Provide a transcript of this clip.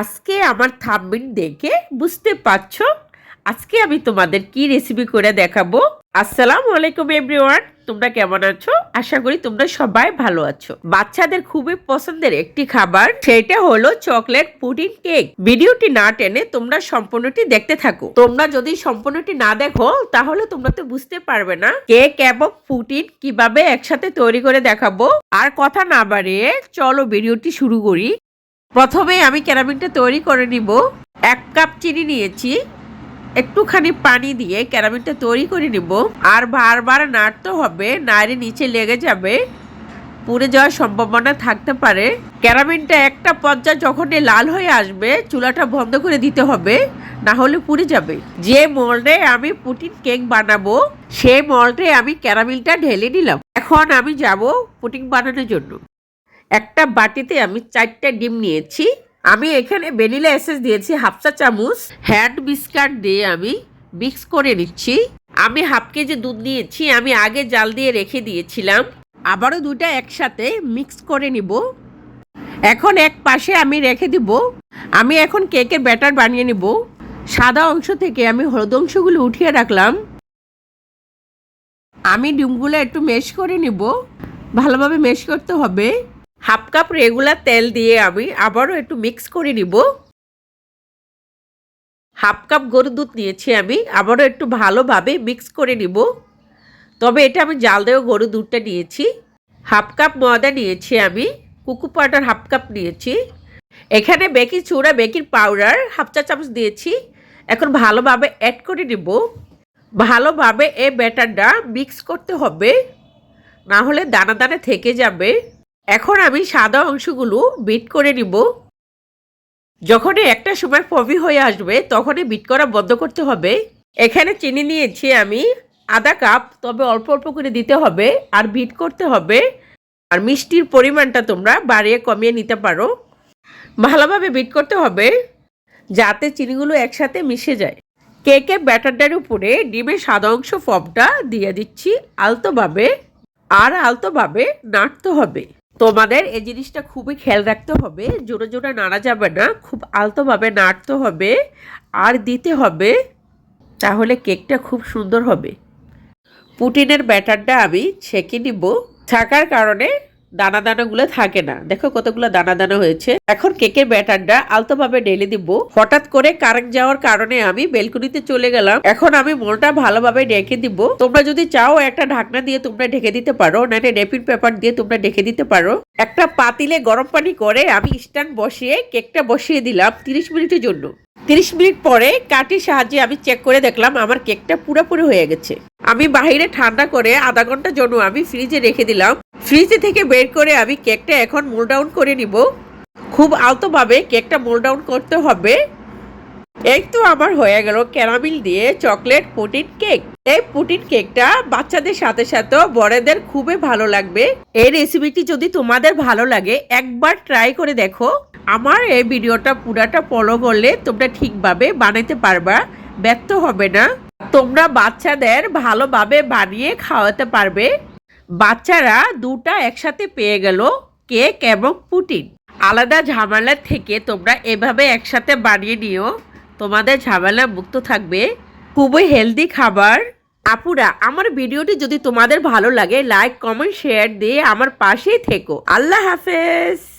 আজকে আমার থাম্বিন দেখে বুঝতে পারছ? আজকে আমি তোমাদের কি রেসিপি করে দেখাবো? আসসালামু আলাইকুম এভরিওয়ান তোমরা কেমন আছো? আশা করি তোমরা সবাই ভালো আছো। বাচ্চাদের খুবই পছন্দের একটি খাবার, সেটা হলো চকলেট পুডিং কেক ভিডিওটি না টেনে তোমরা সম্পূর্ণটি দেখতে থাকো। তোমরা যদি সম্পূর্ণটি না দেখো, তাহলে তোমরা তো বুঝতে পারবে না কেক এবং পুটিন কীভাবে একসাথে তৈরি করে দেখাবো। আর কথা না বাড়িয়ে, চলো ভিডিওটি শুরু করি। প্রথমে আমি ক্যারামিনটা তৈরি করে নিব। এক কাপ চিনি নিয়েছি। একটুখানি পানি দিয়ে ক্যারামিনটা তৈরি করে নিব। আর বারবার নাড়তে হবে, নাড়ে নিচে লেগে যাবে। পুড়ে যাওয়ার সম্ভাবনা থাকতে পারে। ক্যারামিনটা একটা পর্যায়ে যখন লাল হয়ে আসবে, চুলাটা বন্ধ করে দিতে হবে, না হলে পুড়ে যাবে। যে মোল্ডে আমি পুটিন কেক বানাবো সেই মোল্ডে আমি ক্যারামিনটা ঢেলে নিলাম। এখন আমি যাব পুটিং বানানোর জন্য। একটা বাটিতে আমি চারটে ডিম নিয়েছি। আমি এখানে ভ্যানিলা এসেস দিয়েছি, হাফ চা চামচ। হ্যান্ড বিস্কাট দিয়ে আমি মিক্স করে নিচ্ছি। আমি হাফ কেজি দুধ নিয়েছি, আমি আগে জাল দিয়ে রেখে দিয়েছিলাম। আবারও দুটা একসাথে মিক্স করে নিব। এখন এক পাশে আমি রেখে দিব। আমি এখন কেকের ব্যাটার বানিয়ে নিব। সাদা অংশ থেকে আমি হলুদ অংশগুলো উঠিয়ে রাখলাম। আমি ডিমগুলো একটু মেশ করে নিব। ভালোভাবে মেশ করতে হবে। হাফ কাপ রেগুলার তেল দিয়ে আমি আবারও একটু মিক্স করে নিব। হাফ কাপ গরুর দুধ নিয়েছি আমি, আবারও একটু ভালোভাবে মিক্স করে নিব। তবে এটা আমি জাল দেওয়া গরুর দুধটা নিয়েছি। হাফ কাপ ময়দা নিয়েছি আমি, কুকু পাউডার হাফ কাপ নিয়েছি। এখানে বেকিং চূড়া বেকিং পাউডার হাফ চা চামচ দিয়েছি। এখন ভালোভাবে অ্যাড করে নিব। ভালোভাবে এই ব্যাটারটা মিক্স করতে হবে। না হলে দানা দানা থেকে যাবে। এখন আমি সাদা অংশগুলো বিট করে নিব। যখনই একটা সময় ফবি হয়ে আসবে, তখনই বিট করা বন্ধ করতে হবে। এখানে চিনি নিয়েছি আমি আধা কাপ, তবে অল্প অল্প করে দিতে হবে আর বিট করতে হবে। আর মিষ্টির পরিমাণটা তোমরা বাড়িয়ে কমিয়ে নিতে পারো। ভালোভাবে বিট করতে হবে যাতে চিনিগুলো একসাথে মিশে যায়। কেকের ব্যাটারটার উপরে ডিমের সাদা অংশ ফর্মটা দিয়ে দিচ্ছি আলতোভাবে। আর আলতোভাবে নাড়তে হবে। তোমাদের এই জিনিসটা খুবই খেয়াল রাখতে হবে, জোরে জোরে নাড়া যাবে না, খুব আলতোভাবে নাড়তে হবে আর দিতে হবে, তাহলে কেকটা খুব সুন্দর হবে। পুটিনের ব্যাটারটা আমি ছেঁকে নিব, থাকার কারণে দানা দানাগুলো থাকে না। দেখো কতগুলো দানা দানা হয়েছে। এখন কেকের ব্যাটারটা আলতোভাবে ঢেলে দিব। হঠাৎ করে কারেন্ট যাওয়ার কারণে আমি বেলকুনিতে চলে গেলাম। এখন আমি মোলটা ভালোভাবে ঢেকে দিব। তোমরা যদি চাও একটা ঢাকনা দিয়ে তোমরা ঢেকে দিতে পারো, নাহলে রেপিড পেপার দিয়ে তোমরা ঢেকে দিতে পারো। একটা পাতিলে গরম পানি করে আমি স্ট্যান্ড বসিয়ে কেকটা বসিয়ে দিলাম তিরিশ মিনিটের জন্য। তিরিশ মিনিট পরে কাঠির সাহায্যে আমি চেক করে দেখলাম আমার কেকটা পুরোপুরি হয়ে গেছে। আমি বাহিরে ঠান্ডা করে আধা ঘণ্টার জন্য আমি ফ্রিজে রেখে দিলাম। ফ্রিজে থেকে বের করে আমি কেকটা এখন মোল ডাউন করে নিব। খুব আলতোভাবে কেকটা মোল ডাউন করতে হবে। এই তো আমার হয়ে গেল ক্যারামিল দিয়ে চকলেট পুটিন কেক। এই পুটিন কেকটা বাচ্চাদের সাথে সাথে বড়দের খুবই ভালো লাগবে। এই রেসিপিটি যদি তোমাদের ভালো লাগে, একবার ট্রাই করে দেখো। আমার এই ভিডিওটা পুরাটা ফলো করলে তোমরা ঠিকভাবে বানাতে পারবা, ব্যর্থ হবে না। তোমরা বাচ্চাদের ভালোভাবে বানিয়ে খাওয়াতে পারবে। বাচ্চারা দুটা একসাথে পেয়ে গেল কেক এবং পুটিন। আলাদা ঝামেলা থেকে তোমরা এভাবে একসাথে বানিয়ে নিও। তোমাদের ঝামেলা মুক্ত থাকবে। খুবই হেলদি খাবার। আপুরা, আমার ভিডিওটি যদি তোমাদের ভালো লাগে লাইক কমেন্ট শেয়ার দিয়ে আমার পাশেই থেকো। আল্লাহ হাফেজ!